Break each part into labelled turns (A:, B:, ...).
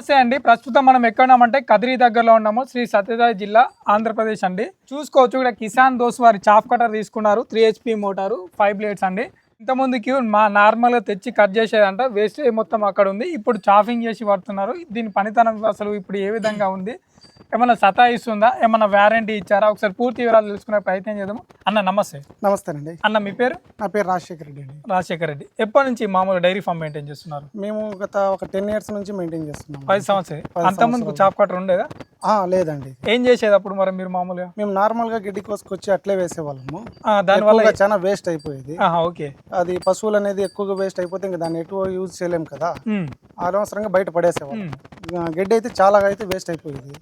A: నమస్తే అండి. ప్రస్తుతం మనం ఎక్కడ అంటే కదిరి దగ్గరలో ఉన్నాము. శ్రీ సత్యసాయి జిల్లా ఆంధ్రప్రదేశ్ అండి. చూసుకోవచ్చు ఇక్కడ కిసాన్ దోస్ వారి చాఫ్ కటర్ తీసుకున్నారు. Three HP motor five blades అండి. ఇంతకుముందుకి మా నార్మల్గా తెచ్చి కట్ చేసేదంట. వేస్టేజ్ మొత్తం అక్కడ ఉంది. ఇప్పుడు చాఫింగ్ చేసి పడుతున్నారు దీని పనితనం అసలు ఇప్పుడు ఏ విధంగా ఉంది? ఏమన్నా సతాయిస్తుందా? ఏమన్నా వ్యారంటీ ఇచ్చారా? ఒకసారి పూర్తి వివరాలు తెలుసుకునే ప్రయత్నం చేద్దాము. అన్న నమస్తే.
B: నమస్తేనండి.
A: అన్న మీ పేరు?
B: నా పేరు రాజశేఖర్ రెడ్డి అండి.
A: రాజశేఖర్ రెడ్డి. ఎప్పటి నుంచి మామూలు డైరీ ఫామ్ మెయింటైన్ చేస్తున్నారు?
B: మేము గత ఒక టెన్ ఇయర్స్ నుంచి మెయింటైన్ చేస్తున్నాం
A: పది సంవత్సరాలు. అంతకుముందు చాప్ కట్టర్ ఉండేదా?
B: లేదండి.
A: ఏం చేసేది అప్పుడు మరి మీరు మామూలుగా?
B: మేము నార్మల్గా గిడ్డి కోసుకొచ్చి అట్లే వేసేవాళ్ళము.
A: దానివల్ల
B: చాలా వేస్ట్ అయిపోయేది.
A: ఓకే.
B: అది పశువులు అనేది ఎక్కువగా వేస్ట్ అయిపోతే ఇంకా దాన్ని ఎటు యూజ్ చేయలేము కదా. అనవసరంగా బయట పడేసేవాళ్ళం. గడ్డి అయితే చాలా అయితే వేస్ట్ అయిపోయేది.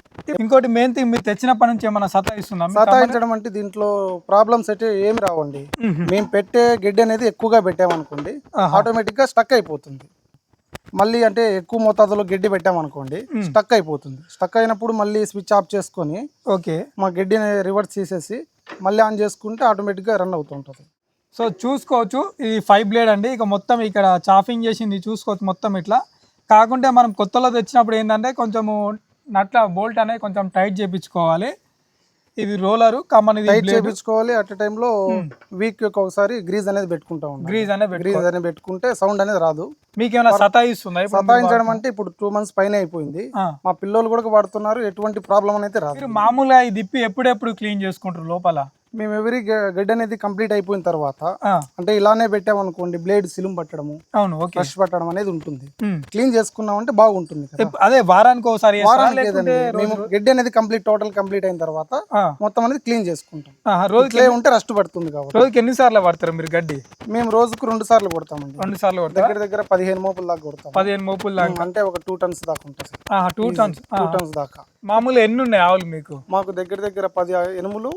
A: ఇంకోటి మెయిన్ థింగ్ మీరు తెచ్చినప్పటి నుంచి ఏమన్నా సతాయిస్తుందా? మీకు?
B: సతాయించడం అంటే దీంట్లో ప్రాబ్లమ్స్ అయితే ఏమి రావండి.
A: మ్మ్.
B: పెట్టే గడ్డి అనేది ఎక్కువగా పెట్టామనుకోండి
A: ఆహా.
B: ఆటోమేటిక్గా స్టక్ అయిపోతుంది. మళ్ళీ అంటే ఎక్కువ మోతాదులో గడ్డి పెట్టామనుకోండి స్టక్ అయిపోతుంది. స్టక్ అయినప్పుడు మళ్ళీ స్విచ్ ఆఫ్ చేసుకొని
A: ఓకే.
B: మా గడ్డిని రివర్స్ చేసేసి మళ్ళీ ఆన్ చేసుకుంటే ఆటోమేటిక్గా రన్ అవుతుంటుంది
A: సో చూసుకోవచ్చు ఇది ఫైవ్ బ్లేడ్ అండి. ఇక మొత్తం ఇక్కడ చాఫింగ్ చేసింది చూసుకోవచ్చు మొత్తం ఇట్లా. కాకుంటే మనం కొత్తలో తెచ్చినప్పుడు ఏంటంటే కొంచెము నట్ల బోల్ట్ అనేది కొంచెం టైట్ చేపించుకోవాలి. ఇది రోలరు కమ్మని
B: టైట్ చేయించుకోవాలి అట్ టైంలో వీక్ ఒకసారి గ్రీజ్ అనేది పెట్టుకుంటా
A: గ్రీజ్ అనేది
B: గ్రీజ్ అనేది పెట్టుకుంటే సౌండ్ అనేది రాదు.
A: మీకు ఏమైనా సతాయిస్తుందా?
B: సతాయించడం అంటే ఇప్పుడు టూ మంత్స్ పైన అయిపోయింది. మా పిల్లలు కూడా వాడుతున్నారు. ఎటువంటి ప్రాబ్లం అనేది రాదు.
A: మామూలుగా ఈ దిప్పి ఎప్పుడెప్పుడు క్లీన్ చేసుకుంటారు లోపల?
B: మేము ఎవరి గడ్డి అనేది కంప్లీట్ అయిపోయిన తర్వాత అంటే ఇలానే పెట్టామనుకోండి బ్లేడ్ సిలుం పట్టడము
A: అవును
B: బ్రష్ పట్టడం అనేది ఉంటుంది. క్లీన్ చేసుకున్నామంటే బాగుంటుంది కదా.
A: ఎప్- అదే వారానికి ఒకసారి
B: మేము గడ్డి అనేది కంప్లీట్ టోటల్ కంప్లీట్ అయిన తర్వాత మొత్తం అనేది క్లీన్ చేసుకుంటాం.
A: ఆహా, రోజుకి
B: ఇట్లే ఉంటే రస్ట్ పడుతుంది కాబట్టి.
A: రోజుకి ఎన్ని సార్లు పడతారు మీరు గడ్డి?
B: మేము రోజుకు రెండు సార్లు కొడతామండి.
A: రెండు సార్లు
B: దగ్గర దగ్గర పదిహేను మోపుల దాకా కొడతాం
A: పదిహేను మోపులు దాకా?
B: అంటే ఒక టూ టన్స్ దాకా ఉంటుంది.
A: టూ టన్స్
B: టూ టన్స్ దాకా.
A: మామూలు ఎన్ని ఉన్నాయి ఆవులు మీకు?
B: మాకు దగ్గర దగ్గర పది ఎనుములు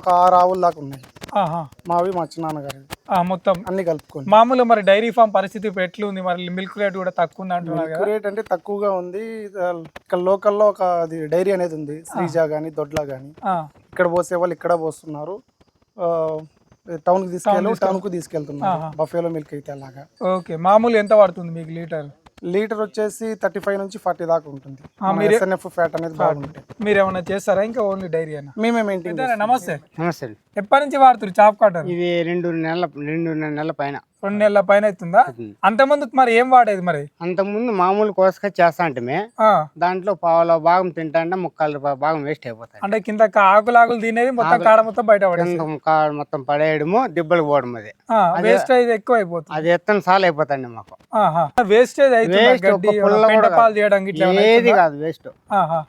B: ఒక ఆరు ఆవుల దాకా ఉన్నాయి. మావి మా చిన్నాన్నగారి
A: మొత్తం
B: అన్ని కలుపుకొని.
A: మామూలు మరి డైరీ ఫామ్ పరిస్థితి ఇప్పుడు ఎట్లుంది? మరి మిల్క్ రేట్ కూడా తక్కువ ఉంది అంటున్నారు
B: రేట్ అంటే తక్కువగా ఉంది. ఇక్కడ లోకల్లో ఒక అది డైరీ అనేది ఉంది. శ్రీజ కానీ దొడ్ల కానీ ఇక్కడ పోసే వాళ్ళు ఇక్కడ పోస్తున్నారు. టౌన్కి తీసుకెళ్ళి టౌన్కు తీసుకెళ్తున్నారు. బఫేలో మిల్క్ అయితే అలాగా.
A: ఓకే. మామూలు ఎంత పడుతుంది మీకు లీటర్?
B: లీటర్ వచ్చేసి థర్టీ ఫైవ్ నుంచి ఫార్టీ దాకా ఉంటుంది. ఎస్ఎన్ఎఫ్ ఫ్యాట్ అనేది బాగుంటుంది.
A: మీరు ఏమైనా చేస్తారా? ఇంకా ఓన్లీ డైరీ అయినా
B: మేమే మెయింటైన్
A: నమస్తే.
C: నమస్తే
A: ఎప్పటి నుంచి వాడుతారు చాప్ కాటర్
C: ఇది రెండు నెలల రెండున్నర నెలల పైన.
A: రెండు నెలల పైన అవుతుందా? అంతకుముందుకు మరి ఏం వాడేది మరి?
C: అంతకుముందు మామూలు కోసక చేస్తా అంటే దాంట్లో పావులో భాగం తింటా అంటే ముక్కలు భాగం వేస్ట్ అయిపోతాయి.
A: అంటే కింద కా- ఆకులు ఆకులు తినేది మొత్తం కాడ మొత్తం బయట
C: ముక్క మొత్తం పడేయడము దిబ్బలు పోవడం అది.
A: వేస్టేజ్ ఎక్కువ అయిపోతుంది
C: అది ఎత్తని సాలు అయిపోతాయండి మాకు.
A: వేస్టేజ్
C: కూడా
A: చేయడం
C: ఏది? కాదు వేస్ట్.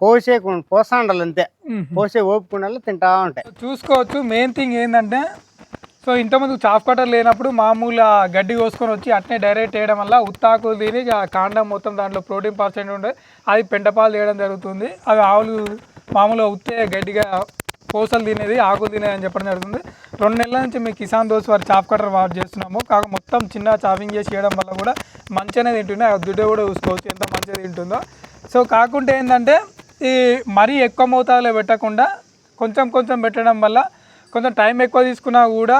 C: పోసే పోసాండాలి అంతే. పోసే ఓపుకుండా తింటా ఉంటాయి.
A: చూసుకోవచ్చు. మెయిన్ థింగ్ ఏంటంటే సో ఇంతకుముందు చాఫ్ కటర్ లేనప్పుడు మామూలు గడ్డి కోసుకొని వచ్చి అట్నే డైరెక్ట్ వేయడం వల్ల ఉత్తాకులు తిని కాండం మొత్తం దాంట్లో ప్రోటీన్ పర్సెంట్ ఉండే. అది పెంటపాలు చేయడం జరుగుతుంది. అవి ఆవులు మామూలుగా ఉత్తే గడ్డిగా కోసలు తినేది ఆకులు తినేది అని చెప్పడం జరుగుతుంది. రెండు నెలల నుంచి మీ కిసాన్ దోస్ వారి చాఫ్ కటర్ వాడు చేస్తున్నాము. కాక మొత్తం చిన్న చాపింగ్ చేసి చేయడం వల్ల కూడా మంచిగానే తింటుంది ఆ దుడ్డు కూడా చూసుకోవచ్చు ఎంత మంచిగా తింటుందో. సో కాకుంటే ఏంటంటే ఈ మరీ ఎక్కువ మోతాదులో పెట్టకుండా కొంచెం కొంచెం పెట్టడం వల్ల కొంచెం టైం ఎక్కువ తీసుకున్నా కూడా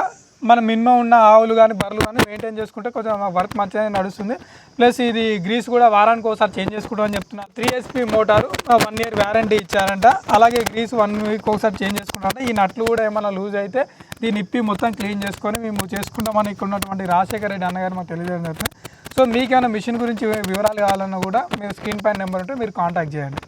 A: మన మినిమం ఉన్న ఆవులు కానీ బర్రెలు కానీ మెయింటైన్ చేసుకుంటే కొంచెం వర్క్ మంచిగా నడుస్తుంది. ప్లస్ ఇది గ్రీస్ కూడా వారానికి ఒకసారి చేంజ్ చేసుకుంటాం అని చెప్తున్నారు three SP motor one year warranty ఇచ్చారంట. అలాగే గ్రీస్ వన్ వీక్ ఒకసారి చేంజ్ చేసుకుంటారంట. ఈ నట్లు కూడా ఏమైనా లూజ్ అయితే దీన్ని ఇప్పి మొత్తం క్లీన్ చేసుకొని మేము చేసుకుంటామని ఇక్కడ ఉన్నటువంటి రాజశేఖర రెడ్డి అన్నగారు మాకు తెలియజేయడం జరుగుతుంది సో మీకేమైనా మిషన్ గురించి వివరాలు కావాలన్నా కూడా మీరు స్క్రీన్ పైన నెంబర్ ఉంటే మీరు కాంటాక్ట్ చేయండి.